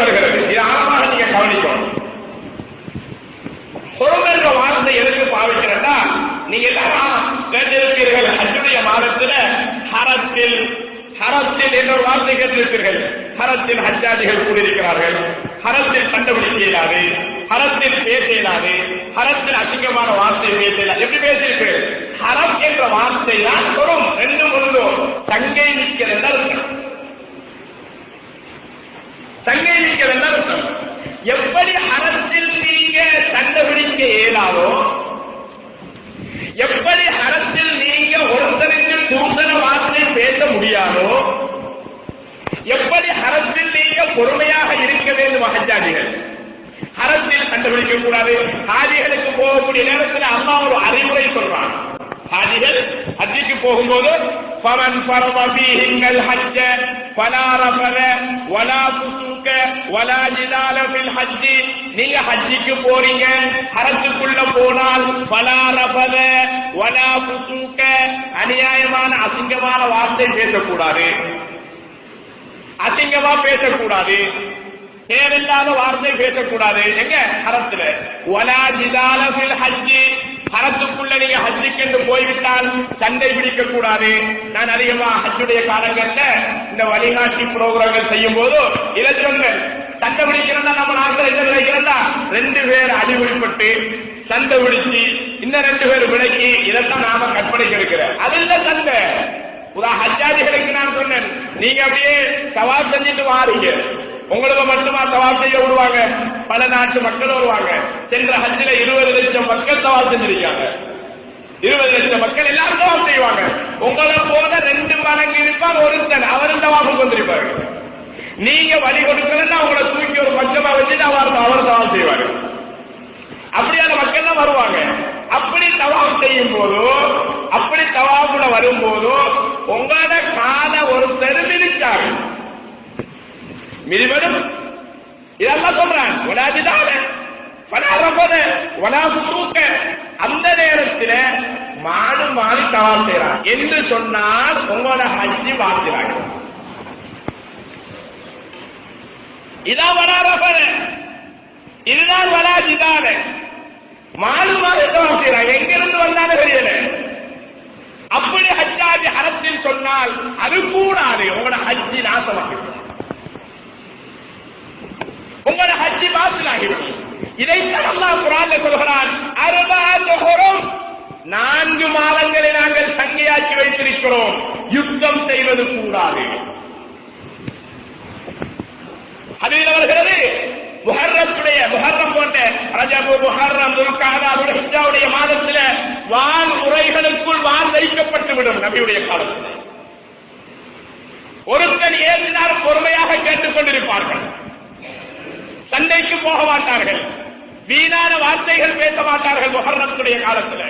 வருகிறது இது ஆழமாக நீங்க கவனிக்கணும். பொறுமை என்ற வார்த்தை எதுக்கு பாவிக்கிறதா நீங்க எல்லாரும் கேட்டிருப்பீர்கள். ஹஜ்ஜுடைய மாதத்துல ஹரத்தில் ஹரத்தில் என்ற ஒரு வார்த்தை கேட்டிருப்பீர்கள். ஹரத்தில் ஹஜ்ஜாதிகள் கூடியிருக்கிறார்கள். ஹரத்தில் கண்டுபிடிக்க இயலாது ஹரத்தில் பேச இயலாது ஹரத்தில் அசிங்கமான வார்த்தை பேச இயலாது எப்படி பேசியிருக்கு ஹரம் என்ற வார்த்தை தான் வரும் ரெண்டு கண்டுபிடிக்க இயலாதோ எப்படி அறத்தில் நீங்க ஒருத்தருக்கு தூசண வார்த்தை பேச முடியாதோ எப்படி அறத்தில் நீங்க பொறுமையாக இருக்க வேண்டும் மகஜாதிகள்? அறத்தில் கண்டுபிடிக்க கூடாது. ஹாஜிகளுக்கு போகக்கூடிய நேரத்தில் அம்மா ஒரு அறிவுரை சொல்றாங்க. ஹாஜிகள் ஹஜ்ஜிக்கு போகும்போது பரன் பரவ பீஹிங்கள் ஹஜ்ஜ பலாரபல ரஃபத வலா ஃபுசூக வலா ஜிதால ஃபில் ஹஜ்ஜி நீங்க ஹஜ்ஜிக்கு போறீங்க ஹரத்துக்குள்ள போனால் ஃபலா வலா ஃபுசூக அநியாயமான அசிங்கமான வார்த்தை பேசக்கூடாது. அசிங்கமா பேசக்கூடாது. தேவையில்லாத வார்த்தை பேசக்கூடாது. எங்க? ஹரத்துல. ஒலா ஜிதால ஹஜ்ஜி ஹரத்துக்குள்ள நீங்க ஹஜ்ஜுக்கு என்று போய்விட்டால் சண்டை பிடிக்க கூடாது நான் அதிகமா ஹஜ்ஜுடைய காலங்கள்ல இந்த வழிகாட்டி புரோகிராம்கள் செய்யும் போது இதை சொன்னேன் சண்டை பிடிக்கிறதா நம்ம நாட்டில் என்ன விளைக்கிறதா ரெண்டு பேர் அடிபடிப்பட்டு சண்டை பிடிச்சி இன்னும் ரெண்டு பேர் விளக்கி இதெல்லாம் நாம கற்பனைக்கு இருக்கிறேன் அது இல்ல சண்டை. உதா ஹஜ்ஜாதிகளுக்கு நான் சொன்னேன் நீங்க அப்படியே சவால் செஞ்சுட்டு வாரீங்க. உங்களுக்கு மட்டுமா சவால் செய்ய விடுவாங்க? பல நாட்டு மக்கள் வருவாங்க. சென்ற ஹஜ்ஜில இருபது லட்சம் மக்கள் சவால் செஞ்சிருக்காங்க. இருபது லட்சம் மக்கள் எல்லாரும் சவால் செய்வாங்க. உங்களை போல ரெண்டு மடங்கு இருப்பார் ஒருத்தன். அவரும் சவால் வந்திருப்பாரு. நீங்க வழி கொடுக்கலன்னா அவங்கள தூக்கி ஒரு பக்கமா வச்சுட்டு அவர் அவர் சவால் செய்வாரு. அப்படியான மக்கள் தான் வருவாங்க. அப்படி தவாப் செய்யும் போதோ அப்படி தவாப்புல வரும்போதோ உங்களோட கால ஒருத்தர் தெருமிதிச்சாங்க மிதிவரும் இதெல்லாம் சொல்றான். உலாஜிதான பலாரப்பத உலாபு தூக்க. அந்த நேரத்தில் மாடு மாறி தவாப் செய்யறான் என்று சொன்னால் உங்களோட ஹஜ்ஜி வாங்கிறாங்க வரா ரஃபர் இதுதான் வராஜிதான மாடு மாலுமாக தவாப் செய்யறாங்க எங்கிருந்து வந்தாலும் தெரியல. அப்படி ஹஜ்ஜாஜி ஹரத்தில் சொன்னால் அது கூடாது. உங்களோட ஹஜ்ஜி நாசமாகிவிடும். உங்களோட ஹஜ்ஜி பாத்திலாகிடும் இதைத்தான் அல்லாஹ் குரான்ல சொல்கிறான் அறுபது நான்கு மாதங்களை நாங்கள் சங்கையாக்கி வைத்திருக்கிறோம். யுத்தம் செய்வது கூடாது. அதில் வருகிறது. முஹர்ரத்துடைய முஹர்ரம் போன்ற ரஜபு முஹர்ரம் துல்காதா ஹிஜாவுடைய மாதத்துல வான் உரைகளுக்குள் வான் வைக்கப்பட்டு விடும் நபியுடைய காலத்தில் ஒருத்தன் ஏறினார் பொறுமையாக கேட்டுக் கொண்டிருப்பார்கள். சண்டைக்கு போக மாட்டார்கள். வீணான வார்த்தைகள் பேச மாட்டார்கள் முஹர்ரத்துடைய காலத்தில்.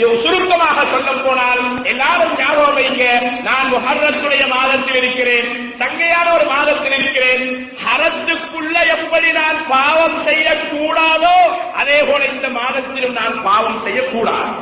இது சுருக்கமாக சொல்ல போனால் எல்லாரும் ஞாபகம் வைங்க நான் முஹர்ரத்துடைய மாதத்தில் இருக்கிறேன் சங்கையான ஒரு மாதத்தில் இருக்கிறேன் ஹரத்துக்குள்ள எப்படி நான் பாவம் செய்யக்கூடாதோ அதே போல இந்த மாதத்திலும் நான் பாவம் செய்யக்கூடாது.